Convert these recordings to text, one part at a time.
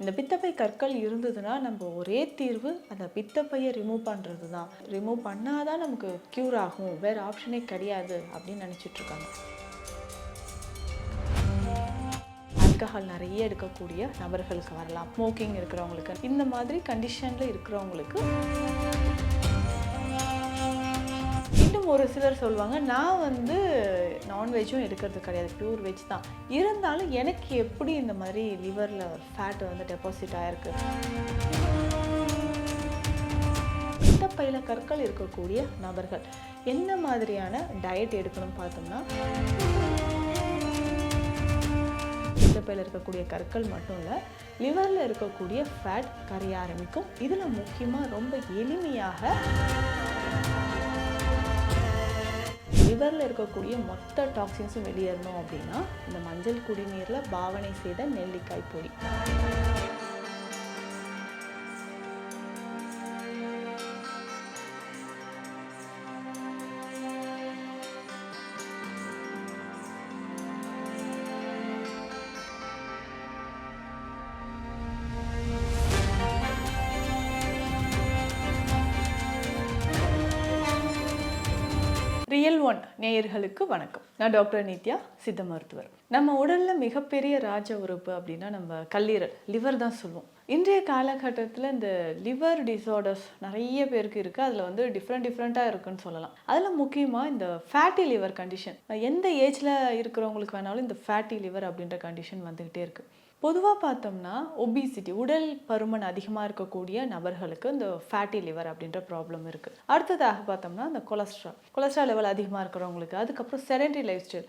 இந்த பித்தப்பை கற்கள் இருந்ததுன்னா நம்ம ஒரே தீர்வு அந்த பித்தப்பையை ரிமூவ் பண்ணுறது தான் ரிமூவ் பண்ணால் தான் நமக்கு க்யூர் ஆகும். வேறு ஆப்ஷனே கிடையாது அப்படின்னு நினச்சிட்டு இருக்காங்க. ஆல்கஹால் நிறைய எடுக்கக்கூடிய நபர்களுக்கு வரலாம். ஸ்மோக்கிங் இருக்கிறவங்களுக்கு. இந்த மாதிரி கண்டிஷனில் இருக்கிறவங்களுக்கு ஒரு சிலர் சொல்லுவாங்க நான் வந்து நான்வெஜ்ஜும் எடுக்கிறது கிடையாது பியூர் வெஜ் தான். இருந்தாலும் எனக்கு எப்படி இந்த மாதிரி லிவரில் ஃபேட் வந்து டெபாசிட் ஆயிருக்கு? பித்தப்பையில் கற்கள் இருக்கக்கூடிய நபர்கள் என்ன மாதிரியான டயட் எடுக்கணும் பார்த்தோம்னா பித்தப்பையில் இருக்கக்கூடிய கற்கள் மட்டும் இல்லை லிவரில் இருக்கக்கூடிய ஃபேட் கரைய ஆரம்பிக்கும். இதில் முக்கியமாக ரொம்ப எளிமையாக லிவரில் இருக்கக்கூடிய மொத்த டாக்ஸின்ஸும் வெளியேறணும் அப்படின்னா இந்த மஞ்சள் குடிநீரில் பாவனை செய்த நெல்லிக்காய் பொடி. ஒன் நேயர்களுக்கு வணக்கம். நான் டாக்டர் நித்யா சித்த மருத்துவர். நம்ம உடலில் மிகப்பெரிய ராஜ உறுப்பு அப்படின்னா நம்ம கல்லீரல் லிவர் தான் சொல்லுவோம். இன்றைய காலகட்டத்தில் இந்த லிவர் டிசார்டர்ஸ் நிறைய பேருக்கு இருக்குது அதில் வந்து டிஃப்ரெண்ட் டிஃப்ரெண்ட்டாக இருக்குன்னு சொல்லலாம். அதில் முக்கியமாக இந்த ஃபேட்டி லிவர் கண்டிஷன் எந்த ஏஜில் இருக்கிறவங்களுக்கு வேணாலும் இந்த ஃபேட்டி லிவர் அப்படின்ற கண்டிஷன் வந்துக்கிட்டே இருக்குது பொதுவாக பார்த்தோம்னா ஒபிசிட்டி உடல் பருமன் அதிகமாக இருக்கக்கூடிய நபர்களுக்கு இந்த ஃபேட்டி லிவர் அப்படின்ற ப்ராப்ளம் இருக்குது அடுத்ததாக பார்த்தோம்னா இந்த கொலஸ்ட்ரால் கொலஸ்ட்ரால் லெவல் அதிகமாக இருக்கிறவங்களுக்கு அதுக்கப்புறம் செடன்ட்ரி லைஃப் ஸ்டைல்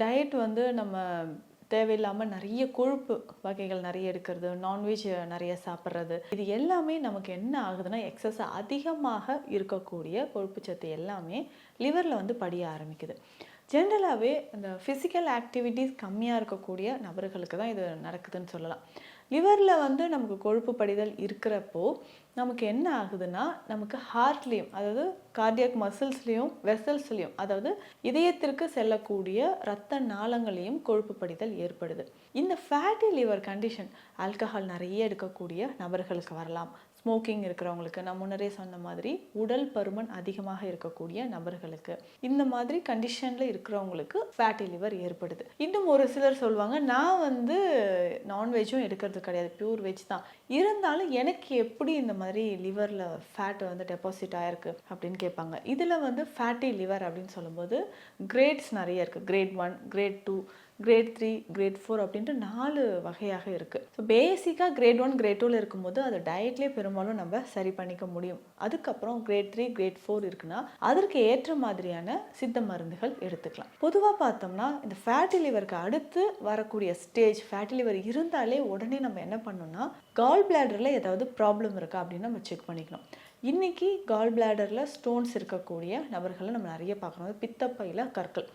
டயட் வந்து நம்ம தேவையில்லாமல் நிறைய கொழுப்பு வகைகள் நிறைய எடுக்கிறது நான்வெஜ் நிறைய சாப்பிட்றது. இது எல்லாமே நமக்கு என்ன ஆகுதுன்னா எக்ஸஸ் அதிகமாக இருக்கக்கூடிய கொழுப்பு சத்து எல்லாமே லிவரில் வந்து படிய ஆரம்பிக்குது. ஜென்ரலாகவே இந்த ஃபிசிக்கல் ஆக்டிவிட்டீஸ் கம்மியாக இருக்கக்கூடிய நபர்களுக்கு தான் இது நடக்குதுன்னு சொல்லலாம். லிவரில் வந்து நமக்கு கொழுப்பு படிதல் இருக்கிறப்போ நமக்கு என்ன ஆகுதுன்னா நமக்கு ஹார்ட்லேயும் அதாவது கார்டியாக் மசில்ஸ்லேயும் வெசல்ஸ்லேயும் அதாவது இதயத்திற்கு செல்லக்கூடிய இரத்த நாளங்களையும் கொழுப்பு படிதல் ஏற்படுது. இந்த ஃபேட்டி லிவர் கண்டிஷன் ஆல்கஹால் நிறைய எடுக்கக்கூடிய நபர்களுக்கு வரலாம். ஸ்மோக்கிங் இருக்கிறவங்களுக்கு நான் முன்னரே சொன்ன மாதிரி உடல் பருமன் அதிகமாக இருக்கக்கூடிய நபர்களுக்கு. இந்த மாதிரி கண்டிஷனில் இருக்கிறவங்களுக்கு ஃபேட்டி லிவர் ஏற்படுது. இன்னும் ஒரு சிலர் சொல்லுவாங்க நான் வந்து நான்வெஜ்ஜும் எடுக்கிறது கிடையாது பியூர் வெஜ் தான். இருந்தாலும் எனக்கு எப்படி இந்த மாதிரி லிவரில் ஃபேட் வந்து டெபாசிட் ஆயிருக்கு அப்படின்னு கேட்பாங்க. இதில் வந்து ஃபேட்டி லிவர் அப்படின்னு சொல்லும்போது கிரேட்ஸ் நிறைய இருக்குது grade one grade two grade three grade four அப்படின்ட்டு நாலு வகையாக இருக்குது ஸோ பேசிக்காக கிரேட் ஒன் கிரேட் டூவில் இருக்கும்போது அதை டயட்லேயே பெரும்பாலும் நம்ம சரி பண்ணிக்க முடியும். அதுக்கப்புறம் கிரேட் த்ரீ கிரேட் ஃபோர் இருக்குன்னா அதற்கு ஏற்ற மாதிரியான சித்த மருந்துகள் எடுத்துக்கலாம். பொதுவாக பார்த்தோம்னா இந்த ஃபேட்டி லிவருக்கு அடுத்து வரக்கூடிய ஸ்டேஜ் ஃபேட்டி லிவர் இருந்தாலே உடனே நம்ம என்ன பண்ணணும்னா கால் பிளாடரில் ஏதாவது ப்ராப்ளம் இருக்கா அப்படின்னு நம்ம செக் பண்ணிக்கணும். இன்றைக்கி கால் பிளாடரில் ஸ்டோன்ஸ் இருக்கக்கூடிய நபர்களை நம்ம நிறைய பார்க்குறோம் பித்தப்பையில் கற்கள்.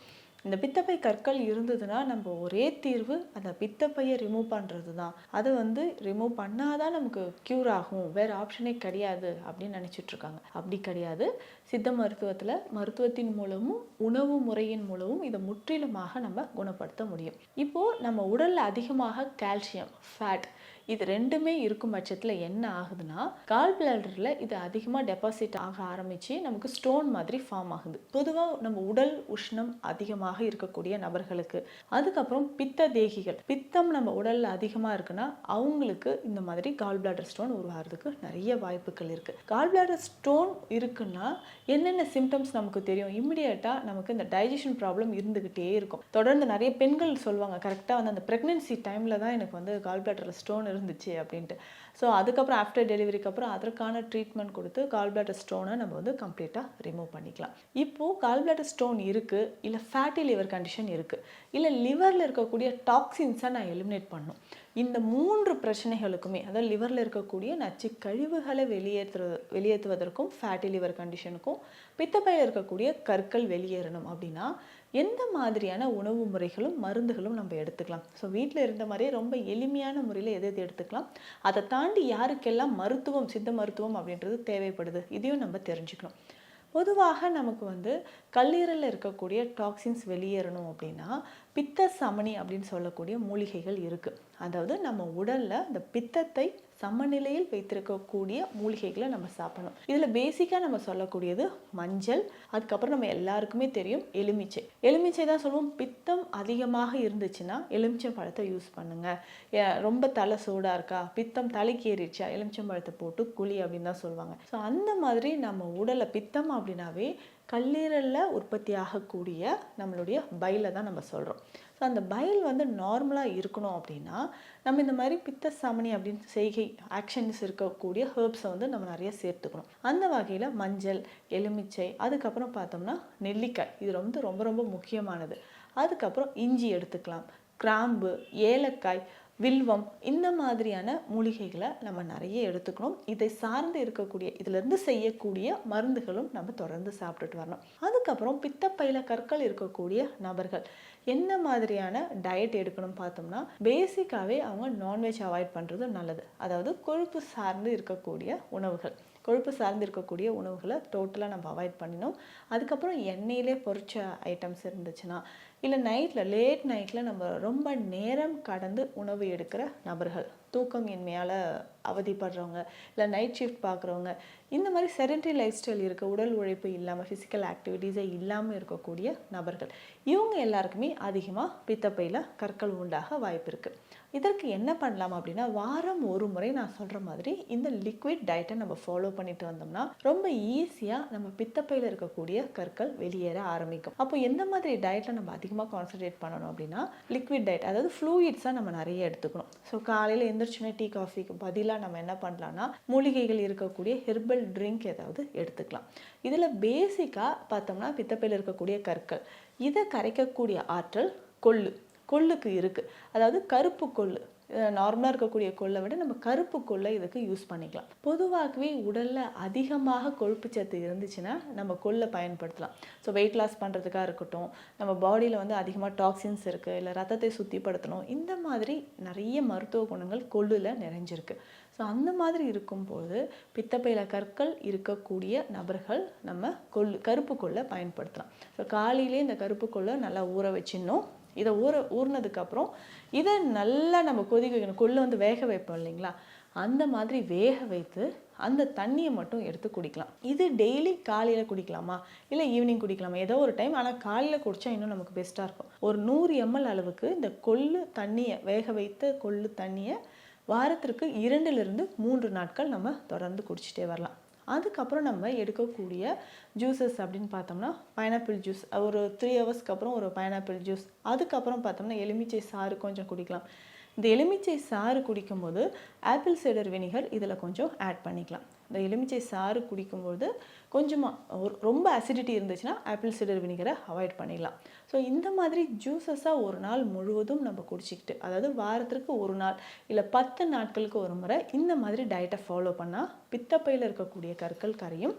இந்த பித்தப்பை கற்கள் இருந்ததுன்னா நம்ம ஒரே தீர்வு அந்த பித்தப்பையை ரிமூவ் பண்ணுறது தான் அது வந்து ரிமூவ் பண்ணாதான் நமக்கு க்யூர் ஆகும். வேறு ஆப்ஷனே கிடையாது அப்படின்னு நினச்சிட்ருக்காங்க அப்படி கிடையாது. சித்த மருத்துவத்தில் மருத்துவத்தின் மூலமும் உணவு முறையின் மூலமும் இதை முற்றிலுமாக நம்ம குணப்படுத்த முடியும். இப்போது நம்ம உடலில் அதிகமாக கால்சியம் ஃபேட் இது ரெண்டுமே இருக்கும் பட்சத்தில் என்ன ஆகுதுன்னா கால் பிளாடரில் இது அதிகமாக டெபாசிட் ஆக ஆரம்பித்து நமக்கு ஸ்டோன் மாதிரி ஃபார்ம் ஆகுது. பொதுவாக நம்ம உடல் உஷ்ணம் அதிகமாக இருக்கக்கூடிய நபர்களுக்கு. அதுக்கப்புறம் பித்த தேகிகள். பித்தம் நம்ம உடலில் அதிகமாக இருக்குன்னா அவங்களுக்கு இந்த மாதிரி கால் பிளாடர் ஸ்டோன் உருவாகிறதுக்கு நிறைய வாய்ப்புகள் இருக்குது கால் பிளாடர் ஸ்டோன் இருக்குன்னா என்னென்ன சிம்டம்ஸ் நமக்கு தெரியும்? இம்மிடியேட்டாக நமக்கு இந்த டைஜஷன் ப்ராப்ளம் இருந்துக்கிட்டே இருக்கும். தொடர்ந்து நிறைய பெண்கள் சொல்லுவாங்க கரெக்டாக வந்து அந்த ப்ரெக்னென்சி டைமில் தான் எனக்கு வந்து கால் பிளாடரில் ஸ்டோன் இருந்துச்சு அப்படின்ட்டு. ஸோ அதுக்கப்புறம் ஆஃப்டர் டெலிவரிக்கு அப்புறம் அதற்கான ட்ரீட்மெண்ட் கொடுத்து கால் பிளாட்டர் ஸ்டோனை நம்ம வந்து கம்ப்ளீட்டாக ரிமூவ் பண்ணிக்கலாம். இப்போது கால் பிளாட்டர் ஸ்டோன் இருக்குது இல்லை ஃபேட்டி லிவர் கண்டிஷன் இருக்குது இல்லை லிவரில் இருக்கக்கூடிய டாக்ஸின்ஸை நான் எலிமினேட் பண்ணும். இந்த மூன்று பிரச்சனைகளுக்குமே அதாவது லிவரில் இருக்கக்கூடிய நச்சு கழிவுகளை வெளியேற்றுறது வெளியேற்றுவதற்கும் ஃபேட்டி லிவர் கண்டிஷனுக்கும் பித்தப்பையில் இருக்கக்கூடிய கற்கள் வெளியேறணும் அப்படின்னா எந்த மாதிரியான உணவு முறைகளும் மருந்துகளும் நம்ம எடுத்துக்கலாம். ஸோ வீட்டில் இருந்த மாதிரியே ரொம்ப எளிமையான முறையில் எது எது எடுத்துக்கலாம்? அதை தாண்டி யாருக்கெல்லாம் மருத்துவம் சித்த மருத்துவம் அப்படின்றது தேவைப்படுது இதையும் நம்ம தெரிஞ்சுக்கணும். பொதுவாக நமக்கு வந்து கல்லீரலில் இருக்கக்கூடிய டாக்ஸின்ஸ் வெளியேறணும் அப்படின்னா பித்த சமணி அப்படின்னு சொல்லக்கூடிய மூலிகைகள் இருக்குது அதாவது நம்ம உடலில் இந்த பித்தத்தை சமநிலையில் வைத்திருக்கக்கூடிய மூலிகைகளை நம்ம சாப்பிடணும். இதில் பேசிக்காக நம்ம சொல்லக்கூடியது மஞ்சள் அதுக்கப்புறம் நம்ம எல்லாருக்குமே தெரியும் எலுமிச்சை. எலுமிச்சை தான் சொல்லுவோம் பித்தம் அதிகமாக இருந்துச்சுன்னா எலுமிச்சை பழத்தை யூஸ் பண்ணுங்கள் ரொம்ப தலை சூடாக இருக்கா? பித்தம் தலைக்கு ஏறிடுச்சா? எலுமிச்சம் பழத்தை போட்டு குழி அப்படின்னு தான் சொல்லுவாங்க ஸோ அந்த மாதிரி நம்ம உடலை பித்தம் அப்படின்னாவே கல்லீரலில் உற்பத்தி ஆகக்கூடிய நம்மளுடைய பைலை தான் நம்ம சொல்கிறோம் ஸோ அந்த பயில் வந்து நார்மலாக இருக்கணும் அப்படின்னா நம்ம இந்த மாதிரி பித்த சமனி அப்படின்னு செய்கை ஆக்ஷன்ஸ் இருக்கக்கூடிய ஹேர்ப்ஸை வந்து நம்ம நிறைய சேர்த்துக்கணும். அந்த வகையில் மஞ்சள் எலுமிச்சை அதுக்கப்புறம் பார்த்தோம்னா நெல்லிக்காய். இது வந்து ரொம்ப ரொம்ப முக்கியமானது. அதுக்கப்புறம் இஞ்சி எடுத்துக்கலாம். கிராம்பு ஏலக்காய் வில்வம் இந்த மாதிரியான மூலிகைகளை நம்ம நிறைய எடுத்துக்கணும். இதை சார்ந்து இருக்கக்கூடிய இதிலிருந்து செய்யக்கூடிய மருந்துகளும் நம்ம தொடர்ந்து சாப்பிட்டுட்டு வரணும். அதுக்கப்புறம் பித்தப்பையில் கற்கள் இருக்கக்கூடிய நபர்கள் என்ன மாதிரியான டயட் எடுக்கணும் பார்த்தோம்னா பேசிக்காகவே அவங்க நான்வெஜ் அவாய்ட் பண்ணுறது நல்லது. அதாவது கொழுப்பு சார்ந்து இருக்கக்கூடிய உணவுகள் கொழுப்பு சார்ந்து இருக்கக்கூடிய உணவுகளை டோட்டலாக நம்ம அவாய்ட் பண்ணினோம் அதுக்கப்புறம் எண்ணெயிலே பொரிச்ச ஐட்டம்ஸ் இருந்துச்சுன்னா இல்லை நைட்டில் லேட் நைட்டில் நம்ம ரொம்ப நேரம் கடந்து உணவு எடுக்கிற நபர்கள். தூக்கம் இன்மையால் அவதிப்படுறவங்க இல்லை நைட் ஷிஃப்ட் பார்க்குறவங்க இந்த மாதிரி செரண்டரி லைஃப் ஸ்டைல் இருக்க உடல் உழைப்பு இல்லாமல் ஃபிசிக்கல் ஆக்டிவிட்டீஸே இல்லாமல் இருக்கக்கூடிய நபர்கள். இவங்க எல்லாருக்குமே அதிகமாக பித்தப்பையில் கற்கள் உண்டாக வாய்ப்பு இருக்குது இதற்கு என்ன பண்ணலாம் அப்படின்னா வாரம் ஒரு முறை நான் சொல்கிற மாதிரி இந்த லிக்விட் டயட்டை நம்ம ஃபாலோ பண்ணிட்டு வந்தோம்னா ரொம்ப ஈஸியாக நம்ம பித்தப்பையில் இருக்கக்கூடிய கற்கள் வெளியேற ஆரம்பிக்கும். அப்போ எந்த மாதிரி டயட்டில் நம்ம அதிகமாக கான்சன்ட்ரேட் பண்ணணும் அப்படின்னா லிக்விட் டயட் அதாவது ஃப்ளூயிட்ஸாக நம்ம நிறைய எடுத்துக்கணும். ஸோ காலையில் எந்திரிச்சோன்னே டீ காஃபிக்கு பதிலாக நம்ம என்ன பண்ணலாம்னா மூலிகைகள் இருக்கக்கூடிய ஹெர்பல் ட்ரிங்க் ஏதாவது எடுத்துக்கலாம். இதில் பேசிக்காக பார்த்தோம்னா பித்தப்பையில் இருக்கக்கூடிய கற்கள். இதை கரைக்கக்கூடிய ஆற்றல் கொள்ளு. கொள்ளுக்கு இருக்குது அதாவது கருப்பு கொள்ளு நார்மலாக இருக்கக்கூடிய கொள்ளை விட நம்ம கருப்பு கொள்ளை இதுக்கு யூஸ் பண்ணிக்கலாம். பொதுவாகவே உடலில் அதிகமாக கொழுப்பு சத்து இருந்துச்சுன்னா நம்ம கொள்ளை பயன்படுத்தலாம். ஸோ வெயிட் லாஸ் பண்ணுறதுக்காக இருக்கட்டும் நம்ம பாடியில் வந்து அதிகமாக டாக்ஸின்ஸ் இருக்குது இல்லை ரத்தத்தை சுத்திப்படுத்தணும் இந்த மாதிரி நிறைய மருத்துவ குணங்கள் கொள்ளில் நிறைஞ்சிருக்கு. ஸோ அந்த மாதிரி இருக்கும்போது பித்தப்பையில கற்கள் இருக்கக்கூடிய நபர்கள் நம்ம கொள்ளு கருப்பு கொள்ளை பயன்படுத்தலாம். ஸோ காலையிலே இந்த கருப்பு கொள்ளை நல்லா ஊற வச்சிடணும். இதை ஊற ஊறினதுக்கப்புறம் இதை நல்லா நம்ம கொதிக்க வைக்கணும். கொள்ளு வந்து வேக வைப்போம் இல்லைங்களா? அந்த மாதிரி வேக வைத்து அந்த தண்ணியை மட்டும் எடுத்து குடிக்கலாம். இது டெய்லி காலையில் குடிக்கலாமா? இல்லை ஈவினிங் குடிக்கலாமா? ஏதோ ஒரு டைம். ஆனால் காலையில் குடித்தா இன்னும் நமக்கு பெஸ்ட்டாக இருக்கும். ஒரு நூறு எம்எல் அளவுக்கு இந்த கொள்ளு தண்ணியை வேக வைத்த கொள்ளு தண்ணியை வாரத்திற்கு இரண்டிலிருந்து மூன்று நாட்கள் நம்ம தொடர்ந்து குடிச்சிட்டே வரலாம். அதுக்கப்புறம் நம்ம எடுக்கக்கூடிய ஜூஸஸ் அப்படின்னு பார்த்தோம்னா பைனாப்பிள் ஜூஸ் ஒரு த்ரீ ஹவர்ஸ்க்கு அப்புறம் ஒரு பைனாப்பிள் ஜூஸ் அதுக்கப்புறம் பார்த்தோம்னா எலுமிச்சை சாறு கொஞ்சம் குடிக்கலாம். இந்த எலுமிச்சை சாறு குடிக்கும்போது ஆப்பிள் சைடர் வினிகர் இதில் கொஞ்சம் ஆட் பண்ணிக்கலாம். இந்த எலுமிச்சை சாறு குடிக்கும்போது கொஞ்சமாக ஒரு ரொம்ப அசிடிட்டி இருந்துச்சுன்னா ஆப்பிள் சிடர் வினிகரை அவாய்ட் பண்ணிடலாம். ஸோ இந்த மாதிரி ஜூஸஸாக ஒரு நாள் முழுவதும் நம்ம குடிச்சிக்கிட்டு அதாவது வாரத்திற்கு ஒரு நாள் இல்லை பத்து நாட்களுக்கு ஒரு முறை இந்த மாதிரி டயட்டை ஃபாலோ பண்ணால் பித்தப்பையில் இருக்கக்கூடிய கற்கள் கரையும்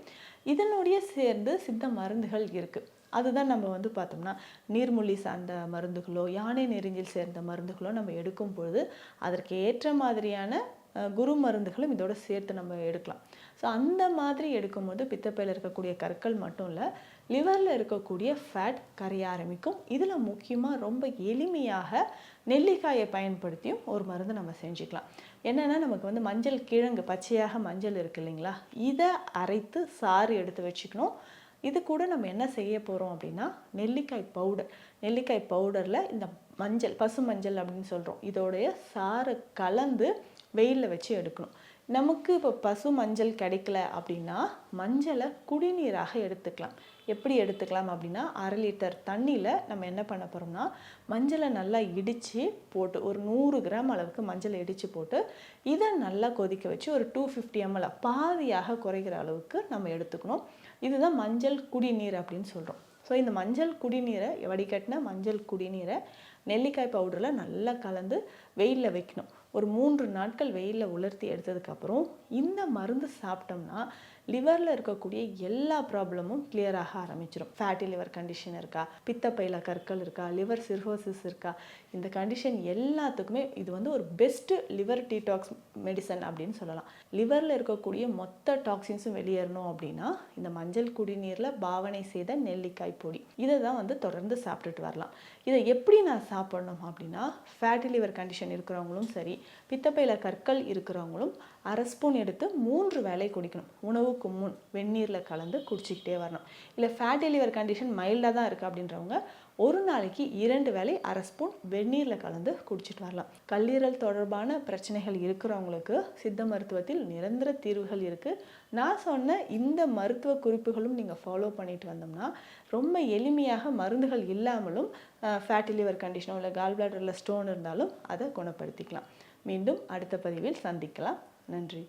இதனுடைய சேர்ந்து சித்த மருந்துகள் இருக்குது அதுதான் நம்ம வந்து பார்த்தோம்னா நீர்மொழி சார்ந்த மருந்துகளோ யானை நெறிஞ்சில் சேர்ந்த மருந்துகளோ நம்ம எடுக்கும் பொழுது அதற்கு ஏற்ற மாதிரியான குரு மருந்துகளும் இதோட சேர்த்து நம்ம எடுக்கலாம். ஸோ அந்த மாதிரி எடுக்கும்போது பித்தப்பையில் இருக்கக்கூடிய கற்கள் மட்டும் இல்லை லிவரில் இருக்கக்கூடிய ஃபேட் கரைய ஆரம்பிக்கும். இதில் முக்கியமாக ரொம்ப எளிமையாக நெல்லிக்காயை பயன்படுத்தியும் ஒரு மருந்து நம்ம செஞ்சுக்கலாம். என்னென்னா நமக்கு வந்து மஞ்சள் கிழங்கு பச்சையாக மஞ்சள் இருக்கு இல்லைங்களா? இதை அரைத்து சாறு எடுத்து வச்சுக்கணும். இது கூட நம்ம என்ன செய்ய போகிறோம் அப்படின்னா நெல்லிக்காய் பவுடர் நெல்லிக்காய் பவுடரில் இந்த மஞ்சள் பசு மஞ்சள் அப்படின்னு சொல்கிறோம் இதோடைய சாறு கலந்து வெயிலில் வச்சு எடுக்கணும். நமக்கு இப்போ பசு மஞ்சள் கிடைக்கல அப்படின்னா மஞ்சளை குடிநீராக எடுத்துக்கலாம். எப்படி எடுத்துக்கலாம் அப்படின்னா அரை லிட்டர் தண்ணியில் நம்ம என்ன பண்ண போகிறோம்னா மஞ்சளை நல்லா இடித்து போட்டு ஒரு நூறு கிராம் அளவுக்கு மஞ்சளை இடித்து போட்டு இதை நல்லா கொதிக்க வச்சு ஒரு டூ ஃபிஃப்டி எம்எல் பாதியாக குறைகிற அளவுக்கு நம்ம எடுத்துக்கணும். இதுதான் மஞ்சள் குடிநீர் அப்படின்னு சொல்கிறோம் ஸோ இந்த மஞ்சள் குடிநீரை வடிகட்டின மஞ்சள் குடிநீரை நெல்லிக்காய் பவுடரில் நல்லா கலந்து வெயிலில் வைக்கணும். ஒரு மூன்று நாட்கள் வெயிலில் உலர்த்தி எடுத்ததுக்கப்புறம் இந்த மருந்து சாப்பிட்டோம்னா லிவரில் இருக்கக்கூடிய எல்லா ப்ராப்ளமும் கிளியராக ஆரம்பிச்சிடும் ஃபேட்டி லிவர் கண்டிஷன் இருக்கா? பித்தப்பையில் கற்கள் இருக்கா? லிவர் சிர்ஹோசிஸ் இருக்கா? இந்த கண்டிஷன் எல்லாத்துக்குமே இது வந்து ஒரு பெஸ்ட்டு லிவர் டீடாக்ஸ் மெடிசன் அப்படின்னு சொல்லலாம். லிவரில் இருக்கக்கூடிய மொத்த டாக்ஸின்ஸும் வெளியேறணும் அப்படின்னா இந்த மஞ்சள் குடிநீரில் பாவனை செய்த நெல்லிக்காய் பொடி. இதை தான் வந்து தொடர்ந்து சாப்பிட்டுட்டு வரலாம். இதை எப்படி நான் சாப்பிடணும் அப்படின்னா ஃபேட்டி லிவர் கண்டிஷன் இருக்கிறவங்களும் சரி பித்தப்பையில் கற்கள் இருக்கிறவங்களும் அரை ஸ்பூன் எடுத்து மூன்று வேலை குடிக்கணும். உணவுக்கு முன் வெந்நீரில் கலந்து குடிச்சிக்கிட்டே வரணும். இல்லை ஃபேட்டி லிவர் கண்டிஷன் மைல்டாக தான் இருக்குது அப்படின்றவங்க ஒரு நாளைக்கு இரண்டு வேளை அரை ஸ்பூன் வெந்நீரில் கலந்து குடிச்சிட்டு வரலாம். கல்லீரல் தொடர்பான பிரச்சனைகள் இருக்கிறவங்களுக்கு சித்த மருத்துவத்தில் நிரந்தர தீர்வுகள் இருக்குது நான் சொன்ன இந்த மருத்துவ குறிப்புகளும் நீங்கள் ஃபாலோ பண்ணிட்டு வந்தோம்னா ரொம்ப எளிமையாக மருந்துகள் இல்லாமலும் ஃபேட்டி லிவர் கண்டிஷனோ இல்லை கால் பிளாடரில் ஸ்டோன் இருந்தாலும் அதை குணப்படுத்திக்கலாம். மீண்டும் அடுத்த பதிவில் சந்திக்கலாம். நன்றி.